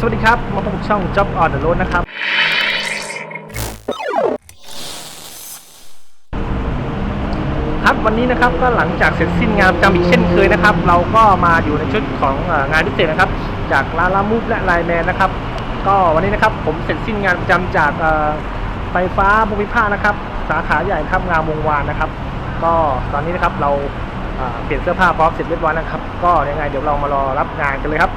สวัสดีครับมาพบกับช่อง Job on the Road นะครับ ครับวันนี้นะครับก็หลังจากเสร็จสิ้นงานประจำอีกเช่นเคยนะครับ เราก็มาอยู่ในชุดของงานพิเศษนะครับ จากลาลามูฟและไลแมนนะครับ ก็วันนี้นะครับผมเสร็จสิ้นงานประจำจากไฟฟ้าภูมิภาคนะครับ สาขาใหญ่ครับงามวงวานนะครับ ก็ตอนนี้นะครับเราเอ่อเปลี่ยนเสื้อผ้าพร้อมเสร็จเรียบร้อยนะครับ ก็ยังไงเดี๋ยวเรามารอรับงานกันเลยครับ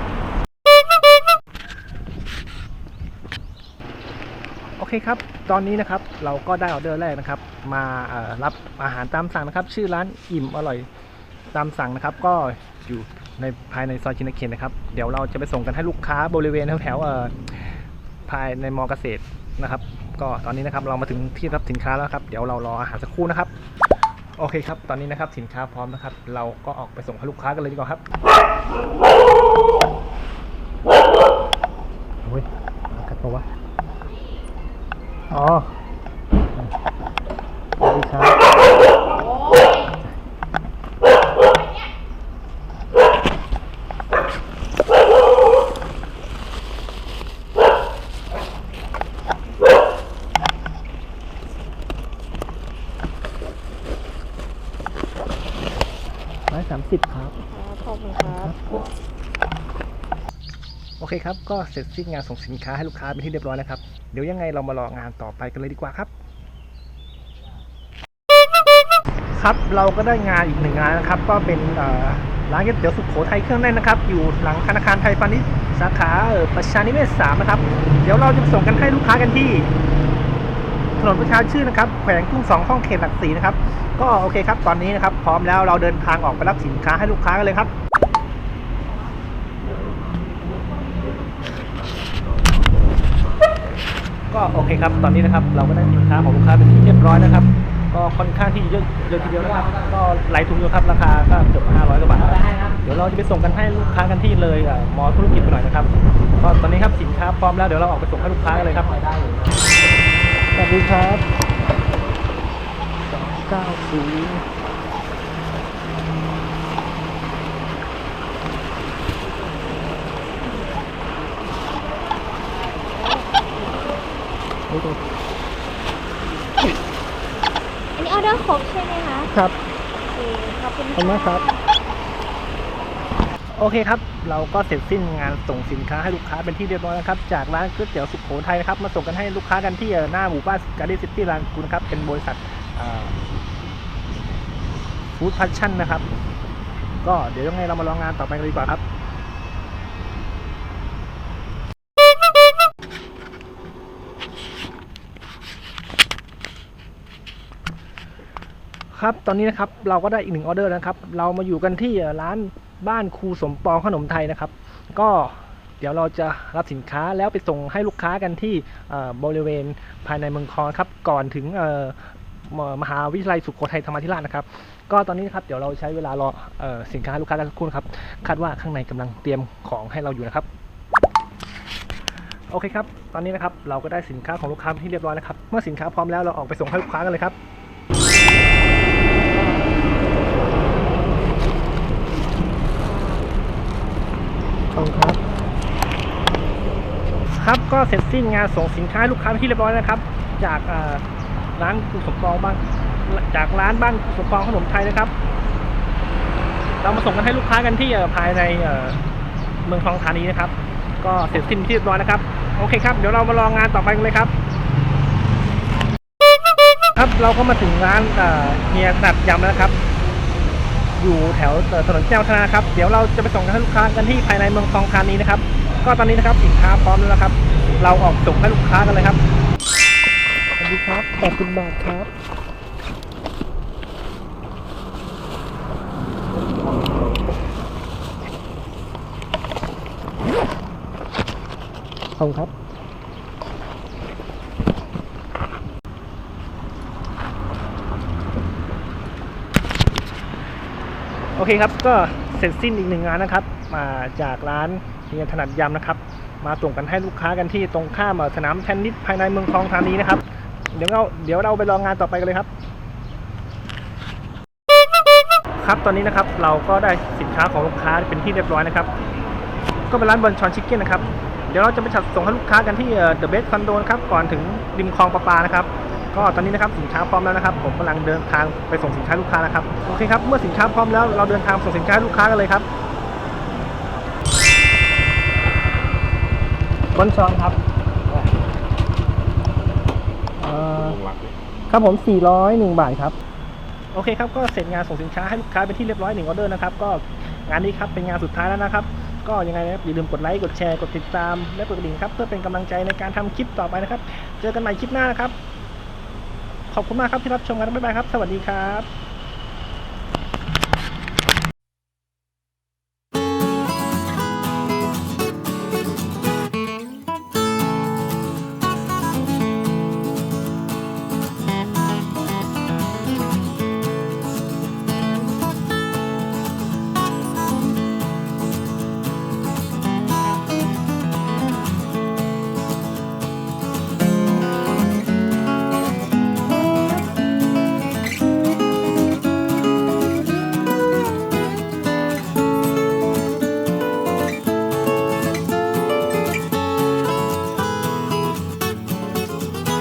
เคครับ ตอนนี้นะครับเราก็ได้ออเดอร์แรกนะครับ มารับอาหารตามสั่งนะครับ ชื่อร้านอิ่มอร่อยตามสั่งนะครับ ก็อยู่ในภายในซอยชินเคนนะครับ เดี๋ยวเราจะไปส่งกันให้ลูกค้าบริเวณแถวๆภายในมอเกษตรนะครับ ก็ตอนนี้นะครับเรามาถึงที่รับสินค้าแล้วครับ เดี๋ยวเรารออาหารสักครู่นะครับ โอเคครับ ตอนนี้นะครับสินค้าพร้อมนะครับ เราก็ออกไปส่งให้ลูกค้ากันเลยดีกว่าครับโอ้ยมากัดตัววะ อ๋อสวัสดีครับร้อยสามสิบครับ ขอบคุณครับ โอเคครับ ก็เสร็จสิ้นงานส่งสินค้าให้ลูกค้าเป็นที่เรียบร้อยแล้วครับ เดี๋ยวยังไงเรามารองานต่อไปกันเลยดีกว่าครับ ครับเราก็ได้งานอีกหนึ่งงานนะครับ ก็เป็นร้านก๋วยเตี๋ยวสุโขทัยเครื่องแน่นนะครับ อยู่หลังธนาคารไทยพาณิชย์สาขาประชานิเวศสามนะครับ เดี๋ยวเราจะส่งกันให้ลูกค้ากันที่ถนนประชาชื่นนะครับ แขวงทุ่งสองห้องเขตหลักสี่นะครับ ก็โอเคครับ ตอนนี้นะครับ พร้อมแล้วเราเดินทางออกไปรับสินค้าให้ลูกค้ากันเลยครับ ก็โอเคครับ ตอนนี้นะครับเราก็ได้สินค้าของลูกค้าเป็นที่เรียบร้อยนะครับ ก็ค่อนข้างที่เยอะเยอะทีเดียวนะครับ ก็หลายถุงอยู่ครับ ราคาก็เกือบ500กว่าบาทเดี๋ยวเราจะไปส่งกันให้ลูกค้ากันที่เลยมอธุรกิจหน่อยนะครับก็ตอนนี้ครับสินค้าพร้อมแล้วเดี๋ยวเราออกไปส่งให้ลูกค้ากันเลยครับสวัสดีครับ90 นย์โอ้โหอันนี้ออเดอร์ครบใช่ไหมคะครับ โอเคขอบคุณขอบคุณมากครับ โอเคครับ เราก็เสร็จสิ้นงานส่งสินค้าให้ลูกค้าเป็นที่เรียบร้อยนะครับ จากร้านก๋วยเตี๋ยวสุโขทัยนะครับ มาส่งกันให้ลูกค้ากันที่เอ่อหน้าหมู่บ้านการ์เด้นซิตี้ลานกุลนะครับ เป็นบริษัทฟู้ดพัชชั่นนะครับ ก็เดี๋ยวยังไงเรามาลองงานต่อไปกันดีกว่าครับ ครับตอนนี้นะครับเราก็ได้อีกหนึ่งออเดอร์นะครับ เรามาอยู่กันที่ร้านบ้านครูสมปองขนมไทยนะครับ ก็เดี๋ยวเราจะรับสินค้าแล้วไปส่งให้ลูกค้ากันที่บริเวณภายในเมืองคอนครับก่อนถึงมหาวิทยาลัยสุโขทัยธรรมาธิราชนะครับ ก็ตอนนี้นะครับเดี๋ยวเราใช้เวลารอออสินค้าลูกค้ากันสักครู่นครับคาดว่าข้างในกำลังเตรียมของให้เราอยู่นะครับโอเคครับตอนนี้นะครับเราก็ได้สินค้าของลูกค้าที่เรียบร้อยนะครับเมื่อสินค้าพร้อมแล้วเราออกไปส่งให้ลูกค้ากันเลยครับ ขอบคุณครับ ครับก็เสร็จสิ้นงานส่งสินค้าลูกค้าที่เรียบร้อยนะครับ จากร้านคุณสมปองบ้านจากร้านบ้านคุณสมปองขนมไทยนะครับ เรามาส่งกันให้ลูกค้ากันที่ภายในเมืองทองธานีนะครับ ก็เสร็จสิ้นที่เรียบร้อยนะครับ โอเคครับ เดี๋ยวเรามาลองงานต่อไปกันเลยครับ ครับเราก็มาถึงร้านเอ่อเฮียขนาดยำแล้วนะครับ อยู่แถวถนนแจ้วธนาครับ เดี๋ยวเราจะไปส่งให้ลูกค้ากันที่ภายในเมืองทองธานีนะครับ ก็ตอนนี้นะครับสินค้าพร้อมแล้วนะครับ เราออกส่งให้ลูกค้ากันเลยครับ สวัสดีครับขอบคุณบาทครับขอบคุณครับ โอเคครับก็เสร็จสิ้นอีกหนึ่งงานนะครับ มาจากร้านเฮียถนัดยำนะครับ มาส่งกันให้ลูกค้ากันที่ตรงข้ามสนามเทนนิสภายในเมืองทองธานีนะครับ เดี๋ยวเราเดี๋ยวเราไปลองงานต่อไปกันเลยครับ ครับตอนนี้นะครับเราก็ได้สินค้าของลูกค้าเป็นที่เรียบร้อยนะครับ ก็เป็นร้านบอลชอนชิคเก้นนะครับเดี๋ยวเราจะไปจัดส่งให้ลูกค้ากันที่เดอะเบสคอนโดนะครับก่อนถึงริมคลองประปานะครับ ก็ตอนนี้นะครับสินค้าพร้อมแล้วนะครับ ผมกำลังเดินทางไปส่งสินค้าลูกค้านะครับโอเคครับเมื่อสินค้าพร้อมแล้วเราเดินทางส่งสินค้าลูกค้ากันเลยครับบนช้อนครับครับผม401บาทครับโอเคครับก็เสร็จงานส่งสินค้าให้ลูกค้าเป็นที่เรียบร้อยหนึ่งออเดอร์นะครับก็งานนี้ครับเป็นงานสุดท้ายแล้วนะครับ ก็ยังไงนะครับอย่าลืมกดไลค์กดแชร์กดติดตามและกดกระดิ่งครับเพื่อเป็นกำลังใจในการทำคลิปต่อไปนะครับ เจอกันใหม่คลิปหน้านะครับ ขอบคุณมากครับที่รับชมกันบ๊ายบายครับ สวัสดีครับ